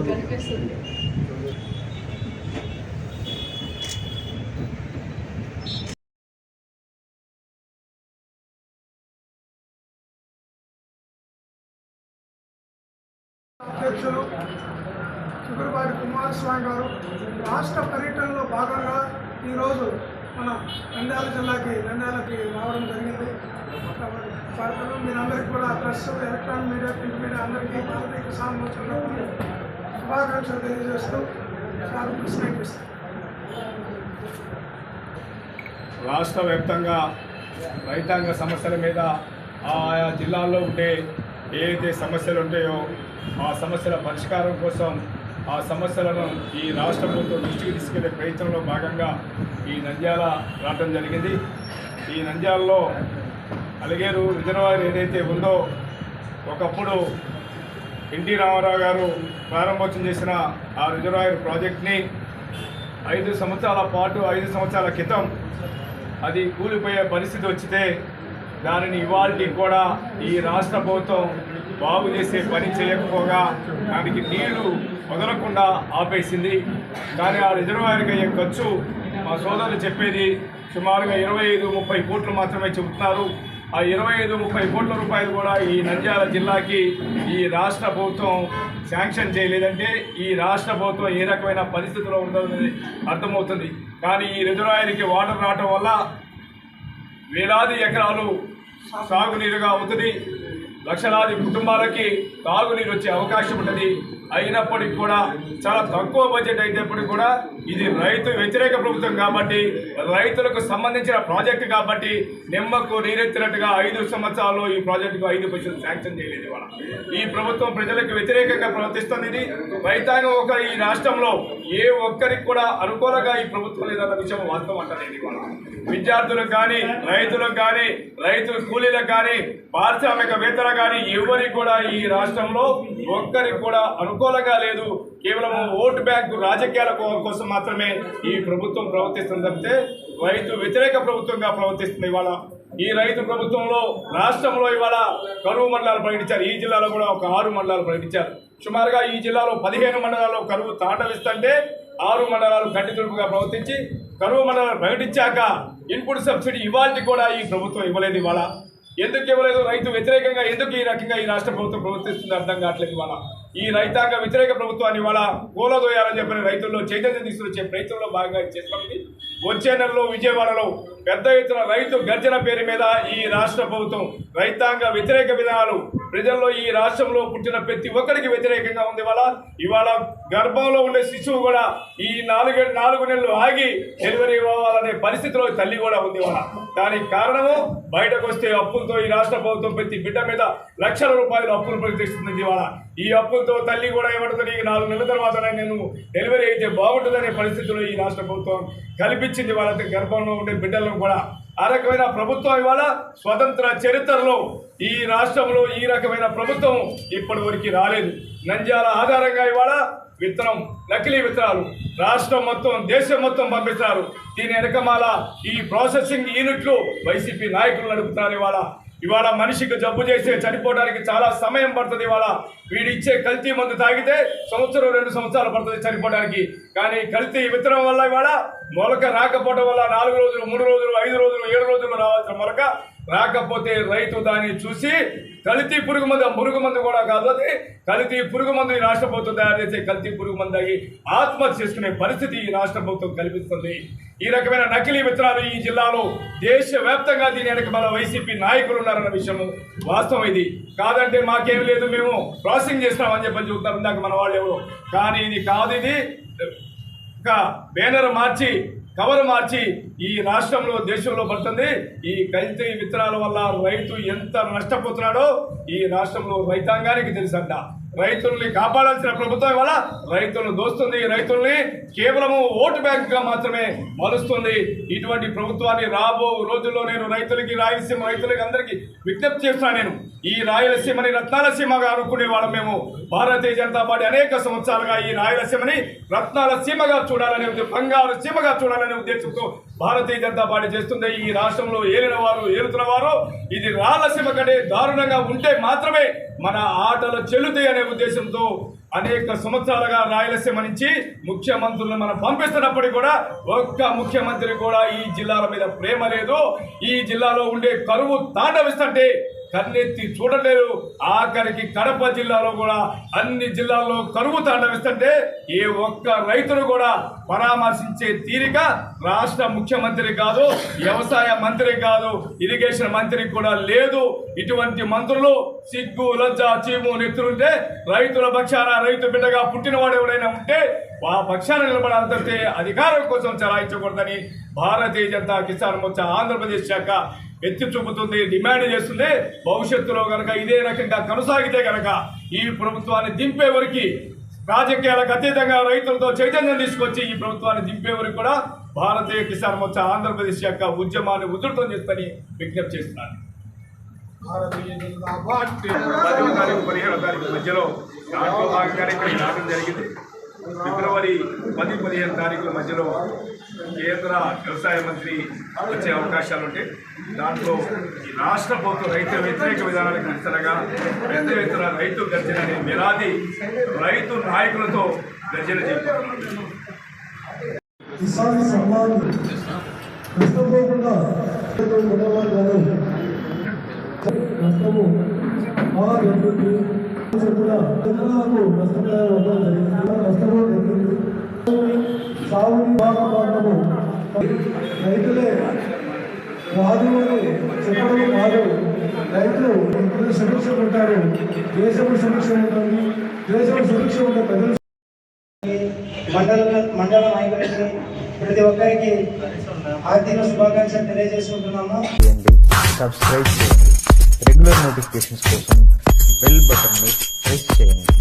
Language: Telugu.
కనిపిస్తుంది కుమారస్వామి గారు రాష్ట్ర పర్యటనలో భాగంగా ఈరోజు మన నంద్యాల జిల్లాకి నంద్యాలకి రావడం జరిగింది. పడతలు మీరందరికీ కూడా ప్రస్తుతం ఎలక్ట్రానిక్ మీడియా ప్రింట్ మీడియా అందరికీ భారతీయ సామూహిక శుభాకాంక్షలు తెలియజేస్తూ రాష్ట్ర వ్యాప్తంగా రైతాంగ సమస్యల మీద ఆయా జిల్లాల్లో ఉండే ఏదైతే సమస్యలు ఉంటాయో ఆ సమస్యల పరిష్కారం కోసం ఆ సమస్యలను ఈ రాష్ట్ర ప్రభుత్వం దృష్టికి తీసుకెళ్ళే ప్రయత్నంలో భాగంగా ఈ నంద్యాల రావడం జరిగింది. ఈ నంద్యాలలో అలిగేరు రిజర్వాయర్ ఏదైతే ఉందో ఒకప్పుడు ఎన్టీ రామారావు గారు ప్రారంభోత్సవం చేసిన ఆ రిజర్వాయర్ ప్రాజెక్ట్ని ఐదు సంవత్సరాల పాటు ఐదు సంవత్సరాల క్రితం అది కూలిపోయే పరిస్థితి వచ్చితే దానిని ఇవాళకి కూడా ఈ రాష్ట్ర ప్రభుత్వం బాగు చేసే పని చేయకపోగా దానికి నీళ్ళు వదలకుండా ఆపేసింది. కానీ ఆ రిజర్వాయర్కి అయ్యే ఖర్చు మా సోదరులు చెప్పేది సుమారుగా ఇరవై ఐదు ముప్పై కోట్లు మాత్రమే చెబుతున్నారు. ఆ ఇరవై ఐదు ముప్పై కోట్ల రూపాయలు కూడా ఈ నంద్యాల జిల్లాకి ఈ రాష్ట్ర ప్రభుత్వం శాంక్షన్ చేయలేదంటే ఈ రాష్ట్ర ప్రభుత్వం ఏ రకమైన పరిస్థితిలో ఉందనేది అర్థమవుతుంది. కానీ ఈ రిజర్వాయర్కి వాటర్ రావటం వల్ల వేలాది ఎకరాలు సాగునీరుగా అవుతుంది లక్షలాది కుటుంబాలకి తాగునీరు వచ్చే అవకాశం ఉంటుంది. అయినప్పటికీ కూడా చాలా తక్కువ బడ్జెట్ అయినప్పటికీ కూడా ఇది రైతు వ్యతిరేక ప్రభుత్వం కాబట్టి రైతులకు సంబంధించిన ప్రాజెక్టు కాబట్టి నిమ్మకు నీరెత్తినట్టుగా ఐదు సంవత్సరాల్లో ఈ ప్రాజెక్టుకు ఐదు పైసలు శాంక్షన్ చేయలేదు ఇవాళ. ఈ ప్రభుత్వం ప్రజలకు వ్యతిరేకంగా ప్రవర్తిస్తుంది ఇది. రైతాంగం ఒక ఈ రాష్ట్రంలో ఏ ఒక్కరికి కూడా అనుకూలంగా ఈ ప్రభుత్వం లేదన్న విషయం వాస్తవం అంటలేదు ఇవాళ. విద్యార్థులకు కానీ రైతులకు కానీ రైతు కూలీలకు కానీ పారిశ్రామికవేత్తలకు కానీ ఎవరికి కూడా ఈ రాష్ట్రంలో ఒక్కరికి కూడా అనుకూలంగా లేదు. కేవలం ఓటు బ్యాంకు రాజకీయాల కో- కోసం మాత్రమే ఈ ప్రభుత్వం ప్రవర్తిస్తుంది తప్పితే రైతు వ్యతిరేక ప్రభుత్వంగా ప్రవర్తిస్తుంది ఇవాళ. ఈ రైతు ప్రభుత్వంలో రాష్ట్రంలో ఇవాళ కరువు మండలాలు ప్రకటించారు. ఈ జిల్లాలో కూడా ఒక ఆరు మండలాలు ప్రకటించారు. సుమారుగా ఈ జిల్లాలో పదిహేను మండలాల్లో కరువు తాండవిస్తుంటే ఆరు మండలాలు గట్టి తుడుపుగా ప్రవర్తించి కరువు మండలాలు ప్రకటించాక ఇన్పుట్ సబ్సిడీ ఇవాళకి కూడా ఈ ప్రభుత్వం ఇవ్వలేదు ఇవాళ. ఎందుకు ఇవ్వలేదు? రైతు వ్యతిరేకంగా ఎందుకు ఈ రకంగా ఈ రాష్ట్ర ప్రభుత్వం ప్రవర్తిస్తుంది అర్థం కావట్లేదు ఇవాళ. ఈ రైతాంగ వ్యతిరేక ప్రభుత్వాన్ని ఇవాళ కూలదోయాలని చెప్పిన రైతుల్లో చైతన్యం తీసుకొచ్చే ప్రయత్నంలో భాగంగా ఇది వచ్చే నెలలో విజయవాడలో పెద్ద ఎత్తున రైతు గర్జన పేరు మీద ఈ రాష్ట్ర ప్రభుత్వం రైతాంగ వ్యతిరేక విధానాలు ప్రజల్లో ఈ రాష్ట్రంలో పుట్టిన ప్రతి ఒక్కరికి వ్యతిరేకంగా ఉంది. వాళ్ళ ఇవాళ గర్భంలో ఉండే శిశువు కూడా ఈ నాలుగు నాలుగు నెలలు ఆగి డెలివరీ అవ్వాలనే పరిస్థితిలో తల్లి కూడా ఉంది వాళ్ళ దానికి కారణము బయటకు వస్తే అప్పులతో ఈ రాష్ట్ర ప్రభుత్వం ప్రతి బిడ్డ మీద లక్షల రూపాయలు అప్పులు ప్రతిస్తుంది ఇవాళ. ఈ అప్పులతో తల్లి కూడా ఏమంటుంది ఈ నాలుగు నెలల తర్వాత నేను డెలివరీ అయితే బాగుంటుందనే పరిస్థితిలో ఈ రాష్ట్ర ప్రభుత్వం కల్పించింది. వాళ్ళ గర్భంలో ఉండే బిడ్డలను కూడా ఆ రకమైన ప్రభుత్వం ఇవాళ స్వతంత్ర చరిత్రలో ఈ రాష్ట్రంలో ఈ రకమైన ప్రభుత్వం ఇప్పటి వరకు రాలేదు. నంద్యాల ఆధారంగా ఇవాళ విత్తనం నకిలీ విత్తనాలు రాష్ట్రం మొత్తం దేశం మొత్తం పంపిస్తారు. దీని వెనకమాల ఈ ప్రాసెసింగ్ యూనిట్లు వైసీపీ నాయకులు నడుపుతారు ఇవాళ. ఇవాళ మనిషికి జబ్బు చేస్తే చనిపోవడానికి చాలా సమయం పడుతుంది ఇవాళ. వీడిచ్చే కల్తీ మందు తాగితే సంవత్సరం రెండు సంవత్సరాలు పడుతుంది చనిపోవడానికి. కానీ కల్తీ విత్తనం వల్ల ఇవాళ మొలక రాకపోవడం వల్ల నాలుగు రోజులు మూడు రోజులు ఐదు రోజులు ఏడు రోజులు రావాల్సిన మొలక రాకపోతే రైతు దాన్ని చూసి కల్తీ పురుగు మందు పురుగు మందు కూడా కాదు అది కల్తీ పురుగు మందు ఈ రాష్ట్ర ప్రభుత్వం తయారు చేసే కల్తీ పురుగు మందు అయ్యి ఆత్మహత్య చేసుకునే పరిస్థితి ఈ రాష్ట్ర ప్రభుత్వం కల్పిస్తుంది. ఈ రకమైన నకిలీ విత్తనాలు ఈ జిల్లాలో దేశవ్యాప్తంగా దీని వెనక మన వైసీపీ నాయకులు ఉన్నారన్న విషయం వాస్తవం ఇది. కాదంటే మాకేం లేదు మేము ప్రాసెసింగ్ చేస్తామని చెప్పని చెబుతారు ఇందాక మన వాళ్ళు ఎవరు. కానీ ఇది కాదు ఇది ఒక బ్యానర్ మార్చి కవర్ మార్చి ఈ రాష్ట్రంలో దేశంలో పడుతుంది. ఈ కల్తీ విత్తనాల వల్ల రైతు ఎంత నష్టపోతున్నాడో ఈ రాష్ట్రంలో రైతాంగానికి తెలుసంట. రైతుల్ని కాపాడాల్సిన ప్రభుత్వం ఇవాళ రైతులను దోస్తుంది. రైతుల్ని కేవలము ఓటు బ్యాంక్గా మాత్రమే మలుస్తుంది. ఇటువంటి ప్రభుత్వాన్ని రాబో రోజుల్లో నేను రైతులకి రాయలసీమ రైతులకి అందరికీ విజ్ఞప్తి చేస్తున్నాను నేను. ఈ రాయలసీమని రత్నాలసీమగా అనుకునే వాళ్ళం మేము. భారతీయ జనతా పార్టీ అనేక సంవత్సరాలుగా ఈ రాయలసీమని రత్నాల సీమగా చూడాలనే బంగారు సీమగా చూడాలనే ఉద్దేశంతో భారతీయ జనతా పార్టీ చేస్తుంది ఈ రాష్ట్రంలో ఏలిన వారు ఏలుతున్న వారు ఇది రాయలసీమ కంటే దారుణంగా ఉంటే మాత్రమే మన ఆటలు చెల్లుతాయి అనే ఉద్దేశంతో అనేక సంవత్సరాలుగా రాయలసీమ నుంచి ముఖ్యమంత్రులను మనం పంపిస్తున్నప్పటికీ కూడా ఒక్క ముఖ్యమంత్రి కూడా ఈ జిల్లాల మీద ప్రేమ లేదు. ఈ జిల్లాలో ఉండే కరువు తాండవిస్తుంటే కన్నెత్తి చూడలేరు. ఆఖరికి కడప జిల్లాలో కూడా అన్ని జిల్లాల్లో కరువు తాండవిస్తుంటే ఏ ఒక్క రైతును కూడా పరామర్శించే తీరిక రాష్ట్ర ముఖ్యమంత్రి కాదు వ్యవసాయ మంత్రి కాదు ఇరిగేషన్ మంత్రి కూడా లేదు. ఇటువంటి మంత్రులు సిగ్గు లజ్జ చీము నెత్తులుంటే రైతుల పక్షాన రైతు బిడ్డగా పుట్టినవాడు ఎవడైనా ఉంటే ఆ పక్షాన నిలబడాలంటే అధికారం కోసం చలాయించకూడదని భారతీయ జనతా కిసాన్ మోర్చా ఆంధ్రప్రదేశ్ శాఖ ఎత్తి చూపుతుంది డిమాండ్ చేస్తుంది. భవిష్యత్తులో కనుక ఇదే రకంగా కొనసాగితే కనుక ఈ ప్రభుత్వాన్ని దింపే వరకు రాజకీయాలకు అతీతంగా రైతులతో చైతన్యం తీసుకొచ్చి ఈ ప్రభుత్వాన్ని దింపే వరకు కూడా భారతీయ కిసాన్ మోర్చా ఆంధ్రప్రదేశ్ యొక్క ఉద్యమాన్ని ఉధృతం చేస్తని విజ్ఞప్తి చేస్తున్నాను. పదిహేను పదవ తారీఖు పదిహేడవ తారీఖు మధ్యలో దాంట్లో భాగంగానే ఇక్కడ నాటం జరిగింది. ఫిబ్రవరి పది పదిహేను తారీఖుల మధ్యలో కేంద్ర వ్యవసాయ మంత్రి వచ్చే అవకాశాలు ఉంటాయి దాంట్లో ఈ రాష్ట్ర ప్రభుత్వం రైతు వ్యతిరేక విధానాలకు నిరసనగా పెద్ద ఎత్తున రైతు గర్జన అనే మిరాది రైతు నాయకులతో గర్జన చేపడుతున్నారు కిసాన్ సమ్మాన్ నష్టపోకుండా నష్టము ఆ రెండుకి కూడా రైతులకు నష్టము జరిగింది సాగుని బాగా భాగము రైతులే రాదు అని చెప్పడం కాదు. రైతులు ఇప్పుడు సురక్ష ఉంటారు దేశము సురక్ష ఉంటుంది దేశం సురక్ష ఉంటే ప్రజలు మండల మండల నాయకులకి ప్రతి ఒక్కరికి ఆర్థిక శుభాకాంక్షలు తెలియజేసుకుంటున్నాము. సబ్స్క్రైబ్ చేయండి. రెగ్యులర్ నోటిఫికేషన్స్ కోసం బెల్ బటన్ని ప్రెస్ చేయండి.